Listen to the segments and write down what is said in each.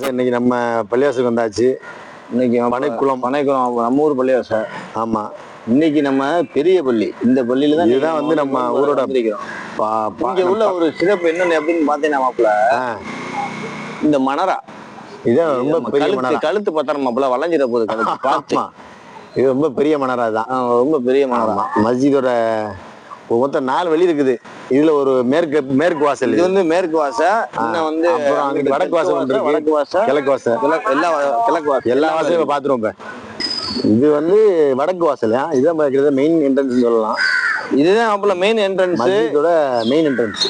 Sir இன்னைக்கு நம்ம பள்ளியாசுக்கு வந்தாச்சு. இன்னைக்கு பனைக்குளம். பனைக்குளம் நம்ம ஊர் பள்ளிவாசல். ஆமா. இன்னைக்கு நம்ம பெரிய பள்ளி. இந்த பள்ளியில தான் இதுதான் வந்து நம்ம ஊரோட பா- இங்க உள்ள ஒரு சிறப்பு என்னன்னு அப்படின்னு ஆ, இந்த மணரா இதான் ரொம்ப பெரிய கழுத்து பத்திரம் மாப்பிள வளைஞ்சிட போகுது கழுத்து. பார்த்து. இது ரொம்ப பெரிய மணரா தான் ரொம்ப பெரிய மணரா மஸ்ஜிதோட மொத்தம் நாலு வழி இருக்குது. இதுல ஒரு மேற்கு மேற்கு வாசல் இது. வந்து மேற்கு வாச இன்னும் வந்து வடக்கு வாசல். வடக்கு வாச கிழக்கு வாசல். எல்லா கிழக்கு வாசல். எல்லா வாசலையும் பாத்துருவோம் இது வந்து வடக்கு வாசல் இதுதான் மெயின் என்ட்ரன்ஸ் சொல்லலாம். இதுதான் மாப்பிள மெயின் என்ட்ரன்ஸ் மஸ்ஜிதோட மெயின் என்ட்ரன்ஸ்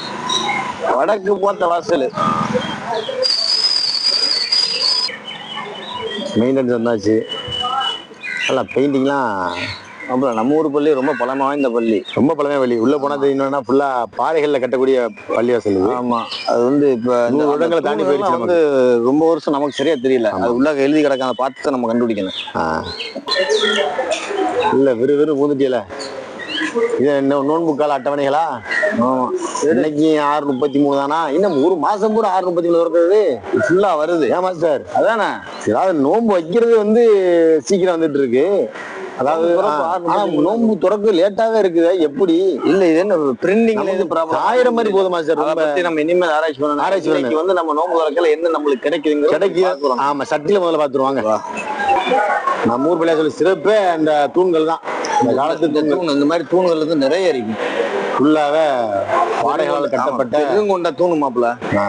வடக்கு போத்த வாசல். மெயின் என்ட்ரன்ஸ் வந்தாச்சு நல்லா பெயிண்டிங்லாம் மாப்பிள நம்ம ஊர் பள்ளி ரொம்ப பழமை வாய்ந்த பள்ளி. ரொம்ப பழமை வழி உள்ள போனா தெரியும்னா ஃபுல்லா பாறைகள்ல கட்டக்கூடிய பள்ளிவாசல் இது. ஆமா. அது வந்து இப்ப இந்த- வருடங்களை தாண்டி போயிடுச்சு வந்து ரொம்ப வருஷம் நமக்கு சரியா தெரியல. அது உள்ள எழுதி கிடக்க அந்த பார்த்து நம்ம கண்டுபிடிக்கணும். இல்ல விறு விறு பூந்துட்டியல. இது என்ன நோன்பு கால அட்டவணைகளா இன்னைக்கு ஆறு முப்பத்தி மூணு தானா? இன்னும் ஒரு மாசம் பூரா ஆறு முப்பத்தி மூணு இருக்கிறது ஃபுல்லா வருது. ஏமா சார் அதானே? அதாவது நோன்பு வைக்கிறது வந்து சீக்கிரம் வந்துட்டு இருக்கு அதாவது. நோன்பு துறக்கு லேட்டாவே இருக்குது எப்படி? இல்ல இது என்ன பிரிண்டிங்ல இது ப்ராப்ளம் ஆயிரம் மாதிரி போதுமா சார்? அதை பத்தி நம்ம இனிமேல் ஆராய்ச்சி பண்ணணும். ஆராய்ச்சி. வந்து நம்ம நோம்பு வரக்கல என்ன நம்மளுக்கு கிடைக்குதுங்க கிடைக்கும் ஆமா சட்டில முதல்ல பாத்துருவாங்க நம்ம ஊர் பிள்ளையா சொல்லி சிறப்பே அந்த தூண்கள் தான். இந்த காலத்து தூண்கள் தூண் இந்த மாதிரி தூண்கள் வந்து நிறைய இருக்கு. ஃபுல்லாவே பாடைகளால் கட்டப்பட்ட கொண்ட தூணு மாப்பிள ஆ,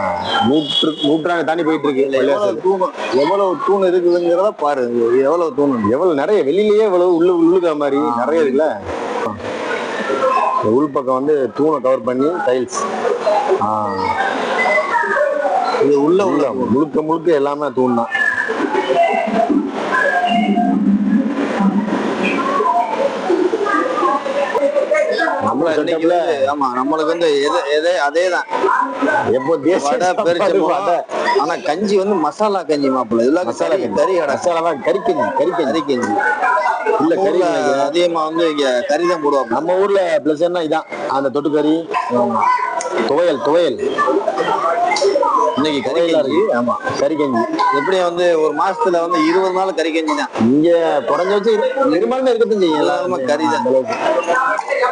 நூற்று நூற்றாண்டு தாண்டி போயிட்டு இருக்கு. எவ்வளவு தூண் இருக்குதுங்கிறத பாரு. எவ்வளவு தூண்? எவ்வளவு நிறைய வெளியிலயே இவ்வளவு உள்ள உள்ளுக்கிற மாதிரி நிறைய இருக்குல்ல? உள்பக்கம் வந்து தூணை கவர் பண்ணி டைல்ஸ் இது உள்ள உள்ள முழுக்க முழுக்க எல்லாமே தூண் தான். ஆமா நம்மளுக்கு வந்து எது எதே அதே தான் எப்போ வடை வடை. ஆனா கஞ்சி வந்து மசாலா கஞ்சி மாப்பிள இதெல்லாம் மசாலா கறி கஞ்சி. கறி கடை மசாலாவா? கறிக்கஞ்சி கறிக்கஞ்சி கறி கஞ்சி. இல்ல கறி. அதிகமா வந்து இங்க கறி தான் போடுவாங்க நம்ம ஊர்ல பிளஸ் என்ன இதான்? அந்த தொட்டுக்கறி துவையல் துவையல். இன்னைக்கு கறி கஞ்சி. ஆமா கறி கஞ்சி. எப்படியும் வந்து ஒரு மாசத்துல வந்து இருபது நாள் கறி கஞ்சி தான். இங்க குறைஞ்ச வச்சு பெரும்பாலுமே இருக்கட்டும் செய்யும். எல்லாருமே கறி தான்.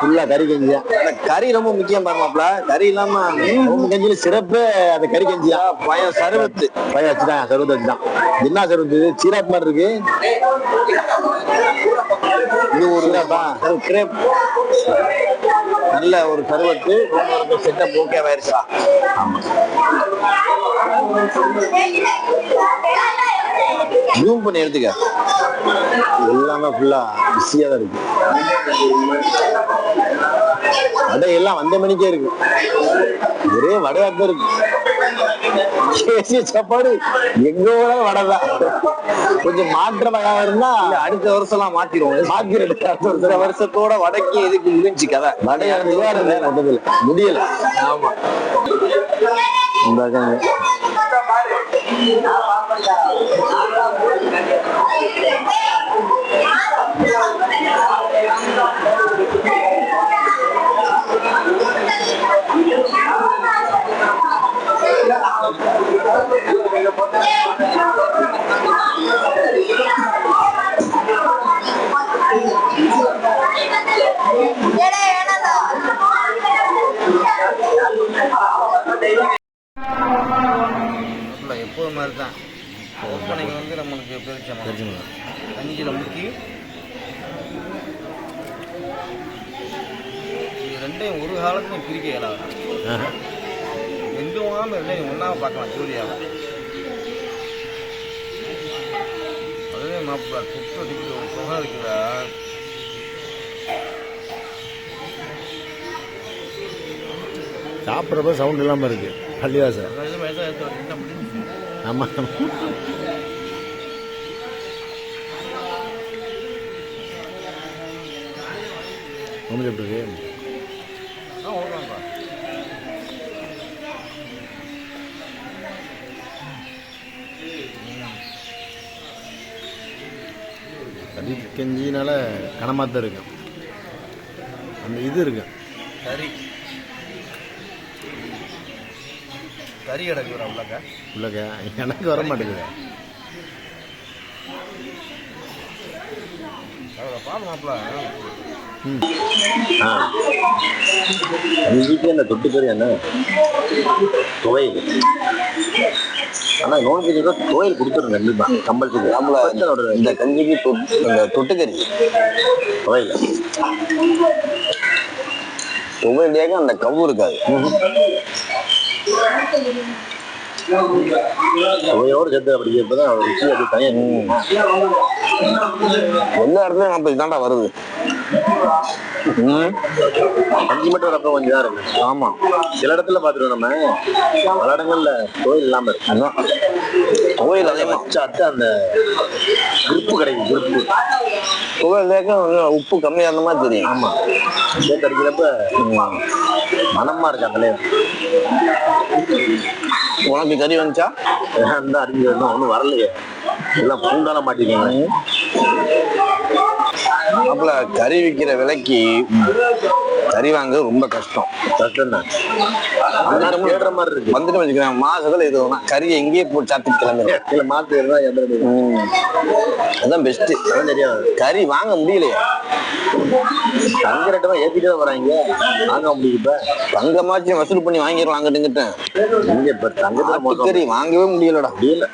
ஃபுல்லா கறி கஞ்சி தான். கறி ரொம்ப முக்கியம் பாருமாப்ல கறி இல்லாம நோம்பு கஞ்சியில சிறப்பு அந்த கறி கஞ்சி தான். பயம் சருவத்து. பையன் வச்சுதான் சருவத்தை வச்சுதான் என்ன சருவத்து சீராப் மாதிரி இருக்கு. இது ஒரு கிரேப். நல்ல ஒரு சருவத்து செட்டப் ஓகே ஆயிருச்சா ஜூம் பண்ணி எடுத்துக்க. எல்லாமே ஃபுல்லா பிஸியா தான் இருக்கு. வடை எல்லாம் வந்த மணிக்கே இருக்கு. ஒரே வடையாத்தான் இருக்கு. தேசிய சாப்பாடு எங்க போனாலும் வடை தான் கொஞ்சம் மாற்றமாக இருந்தா அடுத்த வருஷம் எல்லாம் மாத்திருவோம் மாத்திரட்டு அடுத்த வருஷத்தோட வடக்கு எதுக்கு முடிஞ்சு கதை? நிவாரணம் மொத்தத்தில் முடியல. ஆமா. இந்த பெருச்சம் கஞ்சியில் முக்கி. ரெண்டையும் ஒரு காலத்துலையும் பிரிக்க இயலாது. போனாலும் ரெண்டையும் ஒன்றா பார்க்கலாம் ஜோடியாக அதுவே மாப்பிள்ள துப்பு அடிக்கிற ஒரு சுகம் இருக்குதா சாப்பிட்றப்ப சவுண்ட் இல்லாம இருக்கு. பள்ளிவாசல். அதாவது வயசாக எடுத்து என்ன முடிஞ்சு ஆமா உங்களுக்கு எப்படி இருக்கு? கறி கஞ்சினால கனமாக தான் இருக்கும் அந்த இது இருக்கு. கறி. கறி கிடக்குறா உள்ளக்க? உள்ளக்க? எனக்கு வர மாட்டேங்குது. அதை பாரு ஆ கஞ்சிக்கு அந்த தொட்டுக்கறி என்ன? துவையல். ஆனா நோன் வெஜ் தான் துவையல் கொடுத்துருங்க கண்டிப்பா கம்பல்சரி. நம்மள இந்த கஞ்சிக்கு தொட்டு இந்த தொட்டுக்கறி. துவையல். துவையிலேயே அந்த கவு இருக்காது. துவையோடு சேர்த்து அப்படி இப்பதான் ருசி அப்படி தனியா எல்லா இடத்துலயும் அப்படி தாண்டா வருது. ம். கஞ்சி மட்டும் ரப்ப கொஞ்சம் தான் இருக்கு. ஆமா. சில இடத்துல பாத்துருவோம் நம்ம. பல இடங்கள்ல கோயில் இல்லாம இருக்கு. அதான் கோயில் அதே வச்ச அத்தை அந்த கிருப்பு கிடைக்கும் கிருப்பு கோயில் உப்பு கம்மியா இருந்த மாதிரி தெரியும். ஆமா. சேர்த்து அடிக்கிறப்ப மனமா இருக்கு அதுல உனக்கு கறி வந்துச்சா? அந்த அடிக்கிறது ஒன்றும் வரலையே. எல்லாம் பூண்டால மாட்டிருக்கீங்க. அப்பல கறி விற்கிற விலைக்கு கறி வாங்க ரொம்ப கஷ்டம். கஷ்டம் தான் மாதிரி இருக்கு. வந்துட்டு வச்சுக்கிறேன் மாசத்துல இது கறியை எங்கேயே போட்டு சாப்பிட்டு கிளம்புறேன் இல்ல மாத்து அதான் பெஸ்ட் அதான் தெரியாது. கறி வாங்க முடியலையே. தங்க ரேட்டை தான் ஏத்திட்டு வராங்க. வாங்க இப்ப. தங்கமாச்சும் வசூல் பண்ணி இங்கிட்ட இங்க இப்ப தங்கத்துல கறி வாங்கவே முடியலடா. முடியல.